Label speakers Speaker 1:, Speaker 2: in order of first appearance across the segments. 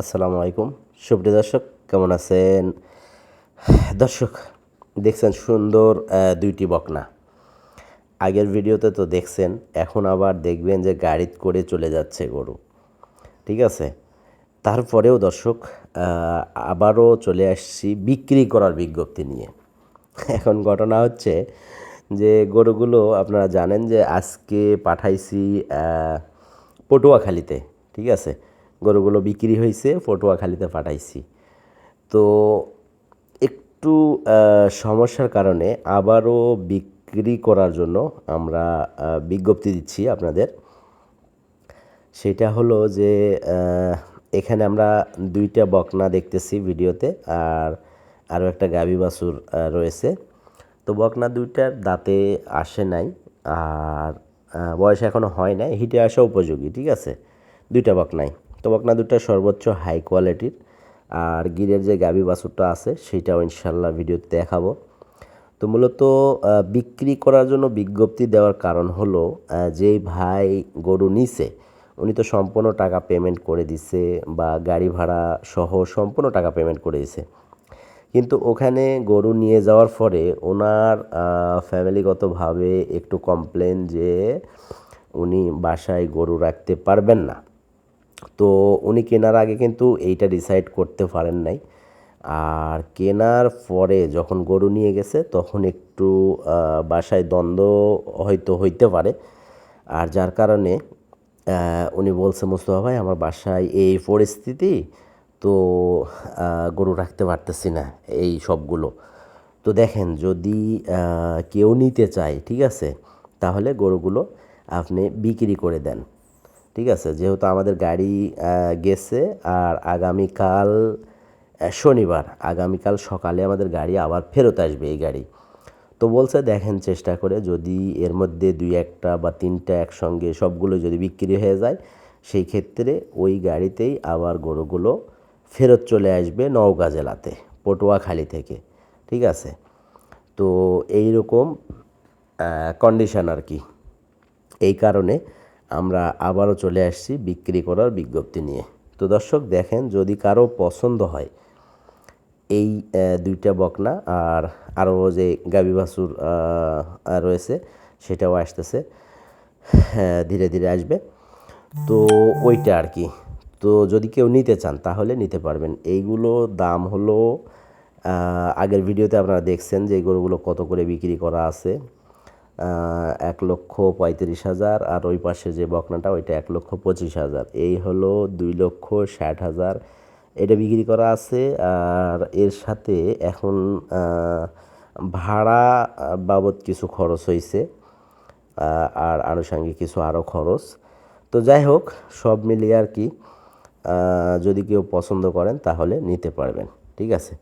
Speaker 1: আসসালামু আলাইকুম। সুপ্রিয় দর্শক, কেমন আছেন? দর্শক, দেখছেন সুন্দর দুইটি বকনা। আগের ভিডিওতে তো দেখছেন, এখন আবার দেখবেন যে গাড়িত করে চলে যাচ্ছে গরু। ঠিক আছে? তারপরেও দর্শক আবারও চলে আসছি বিক্রি করার বিজ্ঞপ্তি নিয়ে। এখন ঘটনা হচ্ছে যে গরুগুলো আপনারা জানেন যে আজকে পাঠাইছি পটুয়াখালীতে। ঠিক আছে? গরুগুলো বিক্রি হয়েছে পটুয়াখালীতে পাঠাইছি। তো একটু সমস্যার কারণে আবারও বিক্রি করার জন্য আমরা বিজ্ঞপ্তি দিচ্ছি আপনাদের। সেটা হলো যে এখানে আমরা দুইটা বকনা দেখতেছি ভিডিওতে আর আরও একটা গাভী আহ, রয়েছে। তো বকনা দুইটার দাঁতে আসে নাই আর বয়স এখনও হয় নাই হিটে আসা উপযোগী ঠিক আছে? দুইটা বকনাই। তো বকনা দুইটা সর্বোচ্চ হাই কোয়ালিটির আর গিরের যে গাবি বাছুরটা আছে, সেটাও ইনশাল্লাহ ভিডিওতে দেখাবো। তো মূলত বিক্রি করার জন্য বিজ্ঞপ্তি দেওয়ার কারণ হলো যেই ভাই গরু নিছে, উনি তো সম্পূর্ণ টাকা পেমেন্ট করে দিছে বা গাড়ি ভাড়া সহ সম্পূর্ণ টাকা পেমেন্ট করে দিছে। কিন্তু ওখানে গরু নিয়ে যাওয়ার পরে ওনার ফ্যামিলিগতভাবে একটু কমপ্লেন যে উনি বাসায় গরু রাখতে পারবেন না। তো উনি কেনার আগে কিন্তু এইটা ডিসাইড করতে পারেন নাই। আর কেনার পরে যখন গরু নিয়ে গেছে, তখন একটু বাসায় দ্বন্দ্ব হয়তো হইতে পারে। আর যার কারণে উনি বলছে, মুস্তফা ভাই, আমার বাসায় এই পরিস্থিতি, তো গরু রাখতে পারতেছি না এই সবগুলো। তো দেখেন, যদি কেউ নিতে চায়, ঠিক আছে, তাহলে গরুগুলো আপনি বিক্রি করে দেন। ঠিক আছে? যেহেতু আমাদের গাড়ি গেছে আর আগামীকাল শনিবার, আগামীকাল সকালে আমাদের গাড়ি আবার ফেরত আসবে এই গাড়ি। তো বলছে দেখেন চেষ্টা করে যদি এর মধ্যে দুই একটা বা তিনটা একসঙ্গে সবগুলো যদি বিক্রি হয়ে যায়, সেই ক্ষেত্রে ওই গাড়িতেই আবার গরুগুলো ফেরত চলে আসবে নওগাঁ জেলাতে, পটুয়াখালী থেকে। ঠিক আছে? তো এই রকম কন্ডিশন আর কি। এই কারণে আমরা আবারও চলে আসছি বিক্রি করার বিজ্ঞপ্তি নিয়ে। তো দর্শক দেখেন যদি কারও পছন্দ হয় এই দুইটা বকনা আর আরও যে গাবি বাছুর রয়েছে সেটাও আসতেছে হ্যাঁ, ধীরে ধীরে আসবে। তো ওইটা আর কি। তো যদি কেউ নিতে চান তাহলে নিতে পারবেন। এইগুলো দাম হলো আগের ভিডিওতে আপনারা দেখছেন যে এই গরুগুলো কত করে বিক্রি করা আছে। এক লক্ষ পঁয়ত্রিশ হাজার, আর ওই পাশে যে বকনাটা, ওইটা এক লক্ষ পঁচিশ হাজার। এই হলো দুই লক্ষ ষাট হাজার। এটা বিক্রি করা আছে, আর এর সাথে এখন ভাড়া বাবদ কিছু খরচ হয়েছে আর আনুষঙ্গিক কিছু আরও খরচ। তো যাই হোক, সব মিলিয়ে আর কি যদি কেউ পছন্দ করেন তাহলে নিতে পারবেন, ঠিক আছে?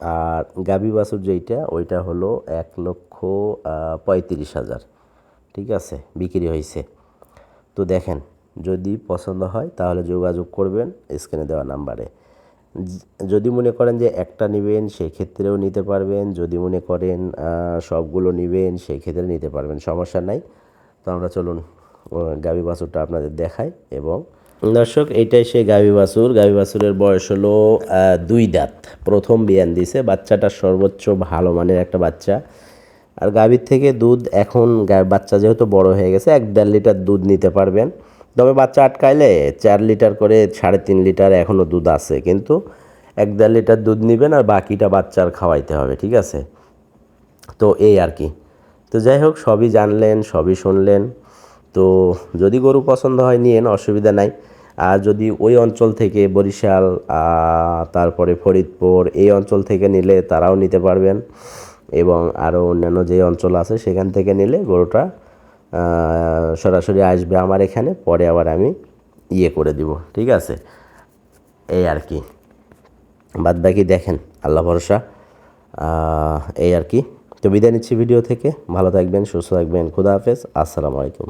Speaker 1: আর গাবি বাছুর যেইটা, ওইটা হলো এক লক্ষ পঁয়ত্রিশ হাজার। ঠিক আছে? বিক্রি হয়েছে তো দেখেন, যদি পছন্দ হয় তাহলে যোগাযোগ করবেন স্ক্রিনে দেওয়া নাম্বারে। যদি মনে করেন যে একটা নেবেন সেই ক্ষেত্রেও নিতে পারবেন। যদি মনে করেন সবগুলো নেবেন সেই ক্ষেত্রে নিতে পারবেন। সমস্যা নাই। তো আমরা চলুন গাবি বাছুরটা আপনাদের দেখাই এবং দর্শক, এটাই সেই গাবি বাছুর। গাবি বাছুরের বয়স হলো দুই দাঁত। প্রথম বিয়ান দিছে। বাচ্চাটা সর্বোচ্চ ভালো মানের একটা বাচ্চা। আর গাভীর থেকে দুধ এখন বাচ্চা যেহেতু বড় হয়ে গেছে, এক দেড় লিটার দুধ নিতে পারবেন। তবে বাচ্চা আটকাইলে চার লিটার করে সাড়ে তিন লিটার এখনও দুধ আছে। কিন্তু এক দেড় লিটার দুধ নেবেন আর বাকিটা বাচ্চার খাওয়াইতে হবে, ঠিক আছে? তো এই আর কি। তো যাই হোক, সবই জানলেন, সবই শুনলেন। তো যদি গরু পছন্দ হয়, নিয়েন, অসুবিধা নাই। আর যদি ওই অঞ্চল থেকে বরিশাল তারপরে ফরিদপুর এই অঞ্চল থেকে নিলে তারাও নিতে পারবেন। এবং আরও অন্যান্য যে অঞ্চল আছে, সেখান থেকে নিলে গরুটা সরাসরি আসবে আমার এখানে, পরে আবার আমি ইয়ে করে দিব, ঠিক আছে? এই আর কি। বাদ বাকি দেখেন, আল্লাহ ভরসা এই আর কি। তো বিদায় নিচ্ছি ভিডিও থেকে, ভালো থাকবেন, সুস্থ থাকবেন, খুদা হাফেজ, আসসালামু আলাইকুম।